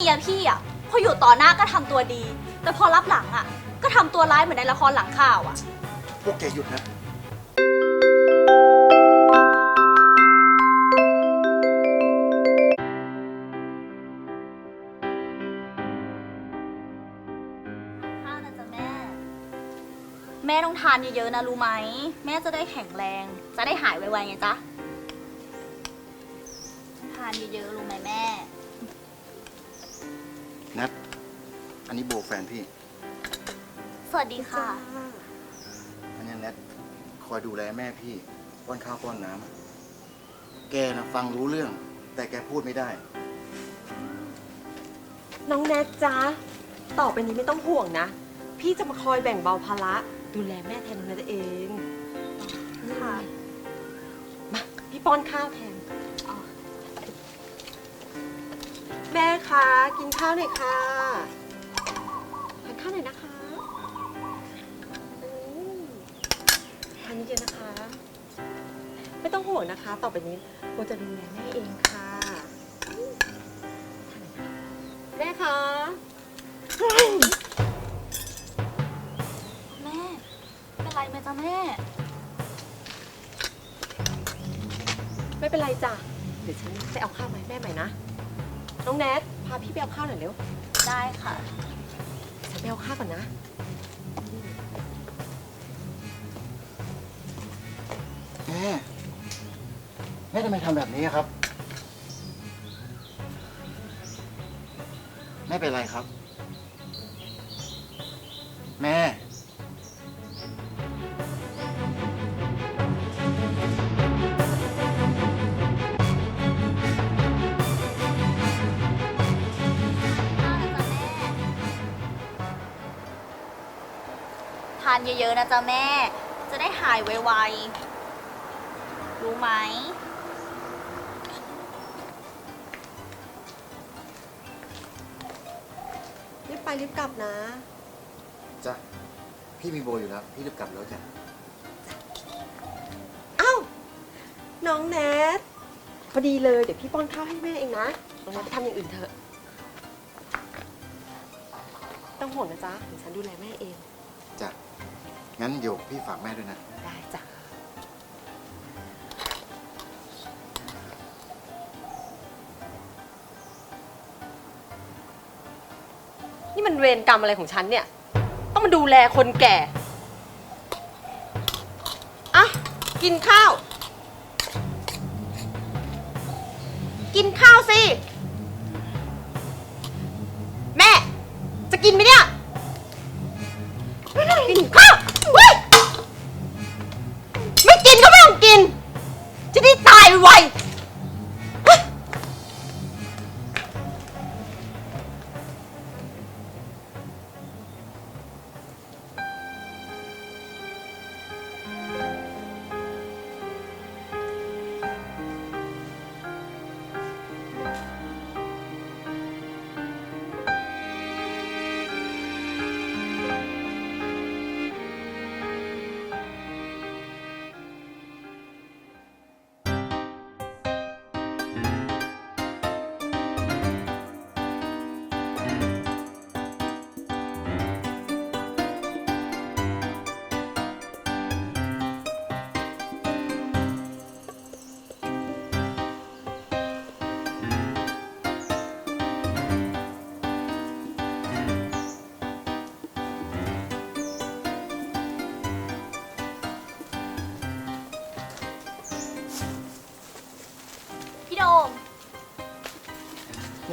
เมียพี่อะพออยู่ต่อหน้าก็ทำตัวดี แต่พอรับหลังอะ ก็ทำตัวร้ายเหมือนในละครหลังข่าวอะ พวกแกหยุดนะ ข้าวนะจ๊ะแม่ แม่ต้องทานเยอะๆนะรู้ไหม แม่จะได้แข็งแรง จะได้หายไวๆไงจ๊ะ ทานเยอะๆรู้ไหมแม่ นัดอันนี้โบแฟนพี่ สวัสดีค่ะ อันนี้แนทคอยดูแลแม่พี่ป้อนข้าวป้อนน้ำอะแกนะฟังรู้เรื่อง แต่แกพูดไม่ได้ น้องแนทจ๊ะต่อไปนี้ไม่ต้องห่วงนะ พี่จะมาคอยแบ่งเบาภาระดูแลแม่แทนน้องแนทเองค่ะมาพี่ป้อนข้าวแทน แม่คะกินข้าวหน่อยค่ะทานข้าวหน่อยนะคะอืมทานเยอะๆนะคะ ไม่ต้องห่วงนะคะ ต่อไปนี้โบจะดูแลแม่เองค่ะทานหน่อยค่ะแม่คะแม่ เป็นไรไหมจ๊ะแม่ ไม่เป็นไรจ้ะเดี๋ยวฉันไปเอาข้าวมาให้แม่ใหม่นะ น้องแนทพาพี่ไปเอาข้าวหน่อยเร็วได้ค่ะ ฉันไปเอาข้าวก่อนนะ แม่แม่ทำไมทำแบบนี้ครับ ไม่เป็นไรครับ แม่านเยอะๆนะจ๊ะแม่ จะได้หายไวๆ รู้ไหม รีบไปรีบกลับนะ จ้ะพี่มีโบอยู่แล้วพี่รีบกลับแล้วจ้ะเอ้าน้องแนท พอดีเลย เดี๋ยวพี่ป้อนข้าวให้แม่เองนะ น้องแนทไปทำอย่างอื่นเถอะ ต้องห่วงนะจ๊ะเดี๋ยวฉันดูแลแม่เองจ้ะ งั้นเดี๋ยวพี่ฝากแม่ด้วยนะ ได้จ้ะ นี่มันเวรกรรมอะไรของฉันเนี่ย ต้องมาดูแลคนแก่ อะ กินข้าว กินข้าวสิ แม่ จะกินไหมเนี่ย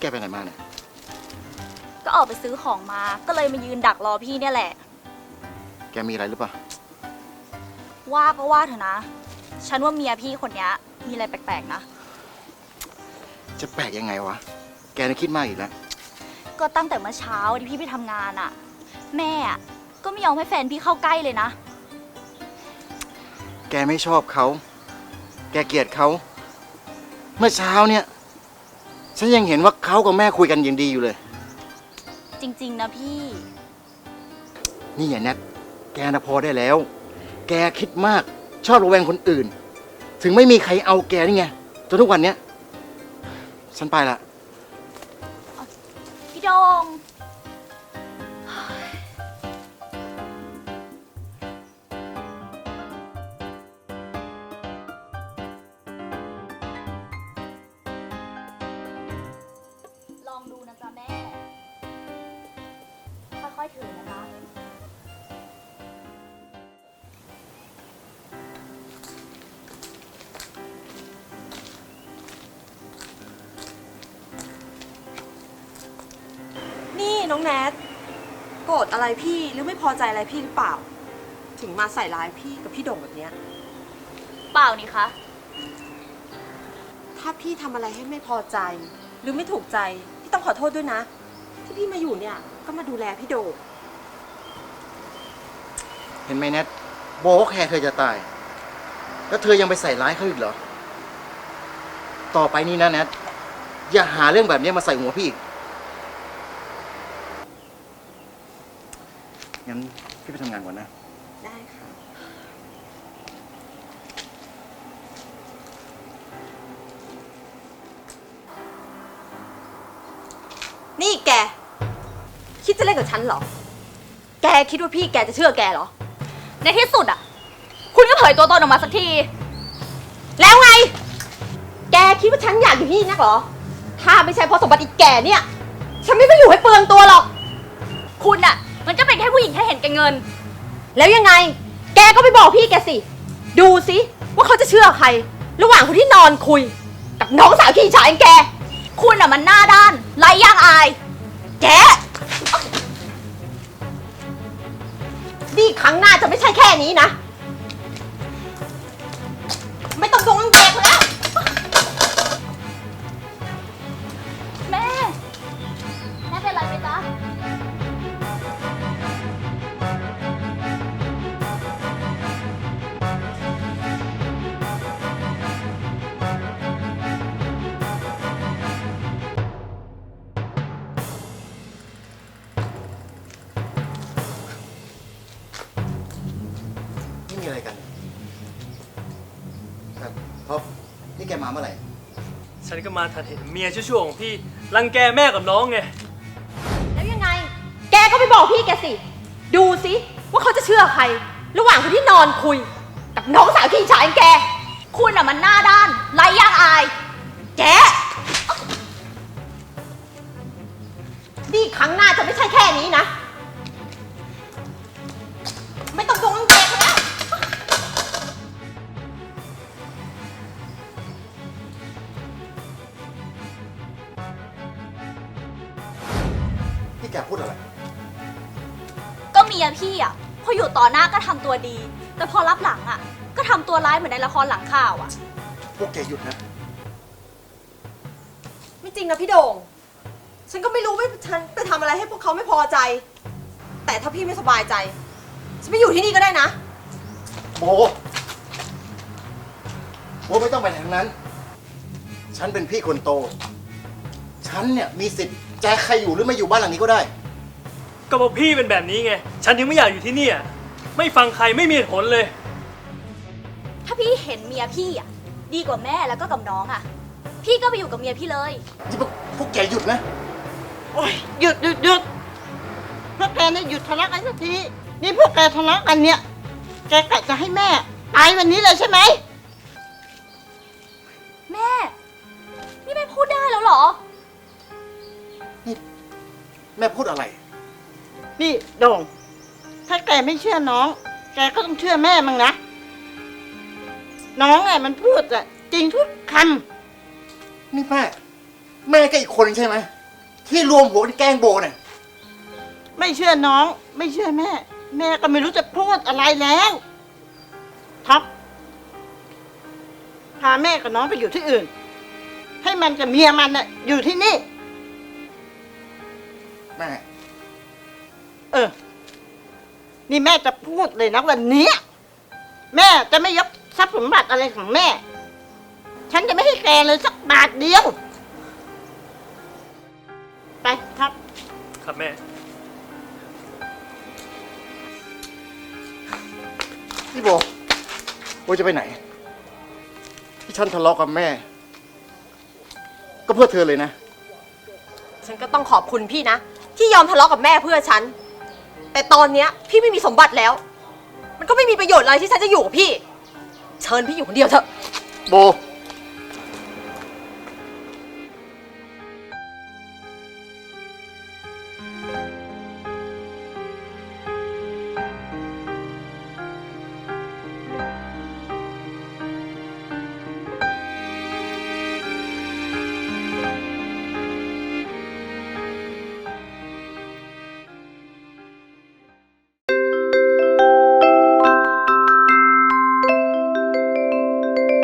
แกไปไหนมาเนี่ย ก็ออกไปซื้อของมา ก็เลยมายืนดักรอพี่เนี่ยแหละ แกมีอะไรหรือเปล่า ว่าก็ว่าเถอะนะ ฉันว่าเมียพี่คนเนี้ยมีอะไรแปลกๆนะ จะแปลกยังไงวะ แกน่ะคิดมากอีกแล้ว ก็ตั้งแต่เมื่อเช้าที่พี่ไปทำงานอะ่ะ แม่อะก็ไม่ยอมให้แฟนพี่เข้าใกล้เลยนะ แกไม่ชอบเขา แกเกลียดเขา เมื่อเช้าเนี่ย ฉันยังเห็นว่าเขากับแม่คุยกันอย่างดีอยู่เลย จริง ๆ นะพี่ นี่อย่าแนทแกนะพอได้แล้ว แกคิดมากชอบระแวงคนอื่น ถึงไม่มีใครเอาแกนี่ไงจนทุกวันเนี้ย ฉันไปละ พี่โดง ค่อยๆถือนะคะ นี่น้องแนทโกรธอะไรพี่หรือไม่พอใจอะไรพี่หรือเปล่า ถึงมาใส่ร้ายพี่กับพี่โด่งแบบเนี้ย เปล่านี่คะ ถ้าพี่ทำอะไรให้ไม่พอใจ หรือไม่ถูกใจ พี่ต้องขอโทษด้วยนะ ที่พี่มาอยู่เนี่ย ก็มาดูแลพี่โด่งเห็นไหมแนทบอกว่าแคร์เธอจะตาย แล้วเธอยังไปใส่ร้ายเขาอีกเหรอ ต่อไปนี้นะแนทอย่าหาเรื่องแบบนี้มาใส่หัวพี่อีก งั้นพี่ไปทำงานก่อนนะ ได้ค่ะ นี่แก คิดจะเล่นกับฉันเหรอ แกคิดว่าพี่แกจะเชื่อแกเหรอ ในที่สุดอะ คุณก็เผยตัวตนออกมาสักที แล้วไง แกคิดว่าฉันอยากอยู่ที่นี่นักเหรอ ถ้าไม่ใช่เพราะสมบัติอีกแกเนี่ย ฉันไม่ไปอยู่ให้เปลืองตัวหรอก คุณอะ มันก็เป็นแค่ผู้หญิงแค่เห็นแก่เงิน แล้วยังไง แกก็ไปบอกพี่แกสิ ดูสิว่าเขาจะเชื่อใคร ระหว่างคนที่นอนคุย กับน้องสาวขี้ฉาอย่างแก คุณอะมันหน้าด้านไร้ย่างอาย แก นี่ครั้งหน้าจะไม่ใช่แค่นี้นะ ไม่ต้องดงแกงแล้ว มีอะไรกันครับท็อปนี่แกมาเมื่อไหร่ ฉันก็มาทันเห็นเมียชั่วๆของพี่รังแกแม่กับน้องไง แล้วยังไง แกก็ไปบอกพี่แกสิ ดูสิว่าเขาจะเชื่อใคร ระหว่างคนที่นอนคุย กับน้องสาวขี้ฉาอย่างแก คุณอะมันหน้าด้านไร้ย่างอาย แกนี่ครั้งหน้าจะไม่ใช่แค่นี้นะ แกพูดอะไร ก็เมียพี่อะ พออยู่ต่อหน้าก็ทำตัวดี แต่พอรับหลังอะ ก็ทำตัวร้ายเหมือนในละครหลังข่าวอะ พวกแกหยุดนะ ไม่จริงนะพี่โด่ง ฉันก็ไม่รู้ว่าฉันไปทำอะไรให้พวกเขาไม่พอใจ แต่ถ้าพี่ไม่สบายใจ ฉันไม่อยู่ที่นี่ก็ได้นะ โบ โบไม่ต้องไปทางนั้น ฉันเป็นพี่คนโต ฉันเนี่ยมีสิทธิ์ จะให้ใครอยู่หรือไม่อยู่บ้านหลังนี้ก็ได้ ก็เพราะพี่เป็นแบบนี้ไง ฉันถึงไม่อยากอยู่ที่นี่อะไม่ฟังใครไม่มีเหตุผลเลย ถ้าพี่เห็นเมียพี่อะดีกว่าแม่แล้วก็กับน้องอะ พี่ก็ไปอยู่กับเมียพี่เลย ที่พวกพวกแกหยุดนะ โอ๊ยหยุดหยุดหยุดพวกแกเนี่ยหยุดทะเลาะกันสักทีนี่พวกแกทะเลาะกันเนี่ย แกกะจะให้แม่ตายวันนี้เลยใช่ไหมแม่ นี่แม่พูดได้แล้วเหรอ แม่พูดอะไร นี่โด่ง ถ้าแกไม่เชื่อน้อง แกก็ต้องเชื่อแม่มั้งนะ น้องไงมันพูดอะจริงทุกคนี่แม่ แม่ก็อีกคนใช่ไหมที่รวมหัวกันแกล้งโบเนี่ยำไม่เชื่อน้อง ไม่เชื่อแม่ แม่ก็ไม่รู้จะพูดอะไรแล้วท็อปพาแม่กับน้องไปอยู่ที่อื่น ให้มันกับเมียมันน่ะอยู่ที่นี่ แม่ เออ นี่แม่จะพูดเลยนะวันเนี้ยแม่จะไม่ยกทรัพย์สมบัติอะไรของแม่ ฉันจะไม่ให้แกเลยสักบาทเดียว ไปครับ ครับแม่ พี่โบโบจะไปไหน ที่ฉันทะเลาะกับแม่ ก็เพื่อเธอเลยนะ ฉันก็ต้องขอบคุณพี่นะ ที่ยอมทะเลาะกับแม่เพื่อฉัน แต่ตอนเนี้ยพี่ไม่มีสมบัติแล้ว มันก็ไม่มีประโยชน์อะไรที่ฉันจะอยู่กับพี่ เชิญพี่อยู่คนเดียวเถอะ โบ